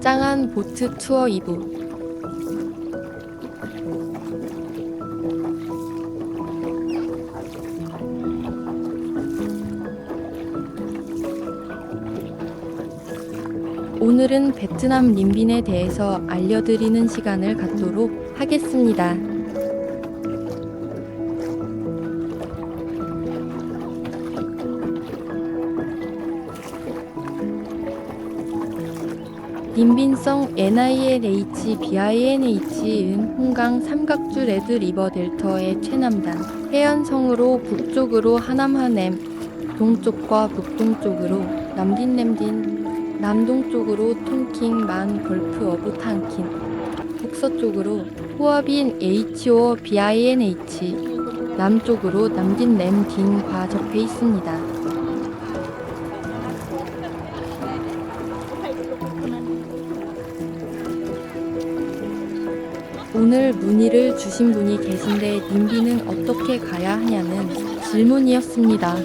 짱한 보트 투어 2부 오늘은 베트남 림빈에 대해서 알려드리는 시간을 갖도록 하겠습니다. 림빈성 NINH, BINH은 홍강 삼각주 레드 리버 델터의 최남단, 해안성으로 북쪽으로 하남하냄, 동쪽과 북동쪽으로 남딘램딘, 남동쪽으로 톤킹 만 걸프 어브 탕킨, 북서쪽으로 호아빈 HO BINH, 남쪽으로 남딘램 딘과 접해 있습니다. 오늘 문의를 주신 분이 계신데 님비는 어떻게 가야 하냐는 질문이었습니다.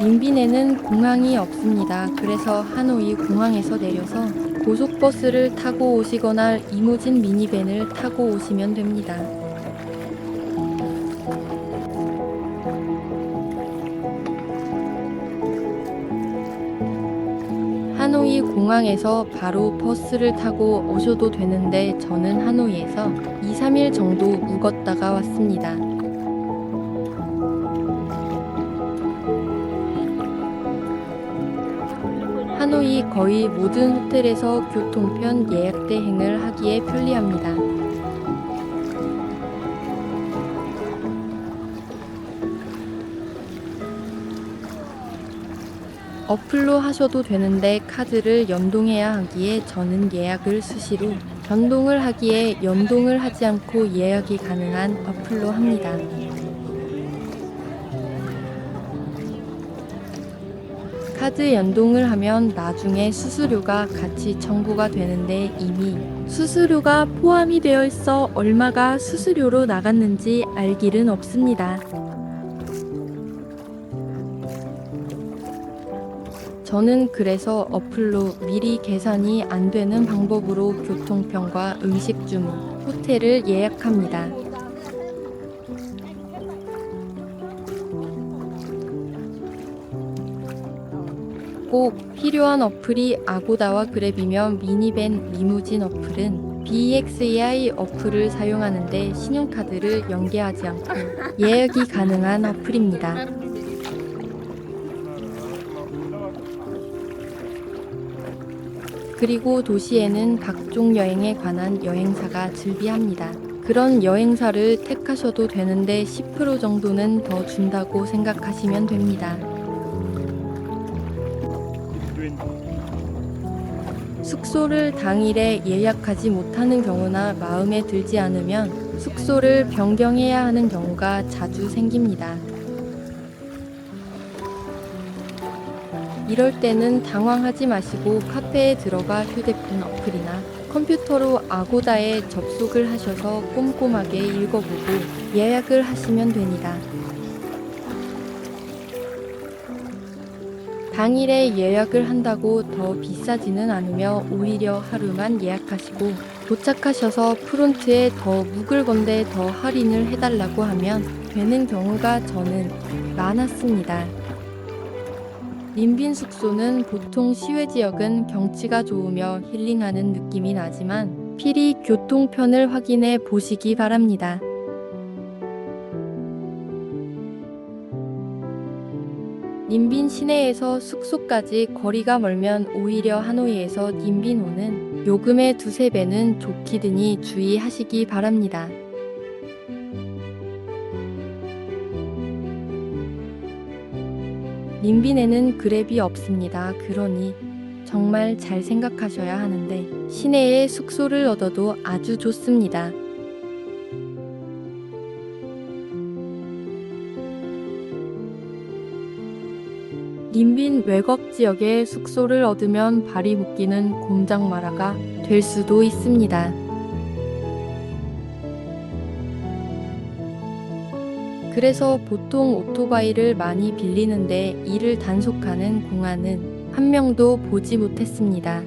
림빈에는 공항이 없습니다. 그래서 하노이 공항에서 내려서 고속버스를 타고 오시거나 이무진 미니밴을 타고 오시면 됩니다. 하노이 공항에서 바로 버스를 타고 오셔도 되는데 저는 하노이에서 2, 3일 정도 묵었다가 왔습니다. 하노이 거의 모든 호텔에서 교통편 예약 대행을 하기에 편리합니다. 어플로 하셔도 되는데 카드를 연동해야 하기에 저는 예약을 수시로 변동을 하기에 연동을 하지 않고 예약이 가능한 어플로 합니다. 카드 연동을 하면 나중에 수수료가 같이 청구가 되는데 이미 수수료가 포함이 되어 있어 얼마가 수수료로 나갔는지 알 길은 없습니다. 저는 그래서 어플로 미리 계산이 안 되는 방법으로 교통편과 음식 주문, 호텔을 예약합니다. 꼭 필요한 어플이 아고다와 그랩이며 미니밴 리무진 어플은 BXAI 어플을 사용하는데 신용카드를 연계하지 않고 예약이 가능한 어플입니다. 그리고 도시에는 각종 여행에 관한 여행사가 즐비합니다. 그런 여행사를 택하셔도 되는데 10% 정도는 더 준다고 생각하시면 됩니다. 숙소를 당일에 예약하지 못하는 경우나 마음에 들지 않으면 숙소를 변경해야 하는 경우가 자주 생깁니다. 이럴 때는 당황하지 마시고 카페에 들어가 휴대폰 어플이나 컴퓨터로 아고다에 접속을 하셔서 꼼꼼하게 읽어보고 예약을 하시면 됩니다. 당일에 예약을 한다고 더 비싸지는 않으며 오히려 하루만 예약하시고 도착하셔서 프론트에 더 묵을 건데 더 할인을 해달라고 하면 되는 경우가 저는 많았습니다. 림빈 숙소는 보통 시외 지역은 경치가 좋으며 힐링하는 느낌이 나지만 필히 교통편을 확인해 보시기 바랍니다. 림빈 시내에서 숙소까지 거리가 멀면 오히려 하노이에서 림빈 오는 요금의 두세 배는 좋기 드니 주의하시기 바랍니다. 림빈에는 그랩이 없습니다. 그러니 정말 잘 생각하셔야 하는데 시내에 숙소를 얻어도 아주 좋습니다. 림빈 외곽 지역에 숙소를 얻으면 발이 묶이는 곰장마라가 될 수도 있습니다. 그래서 보통 오토바이를 많이 빌리는데 이를 단속하는 공안은 한 명도 보지 못했습니다.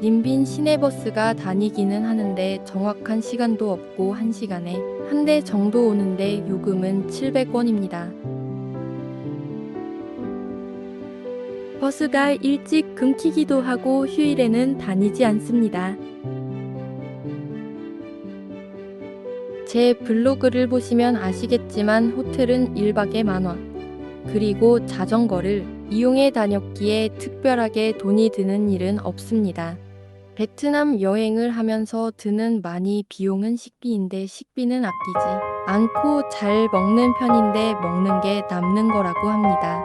림빈 시내버스가 다니기는 하는데 정확한 시간도 없고 한 시간에 한 대 정도 오는데 요금은 700원입니다. 버스가 일찍 끊기기도 하고 휴일에는 다니지 않습니다. 제 블로그를 보시면 아시겠지만 호텔은 1박에 만원. 그리고 자전거를 이용해 다녔기에 특별하게 돈이 드는 일은 없습니다. 베트남 여행을 하면서 드는 많이 비용은 식비인데 식비는 아끼지 않고 잘 먹는 편인데 먹는 게 남는 거라고 합니다.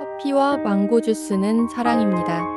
커피와 망고 주스는 사랑입니다.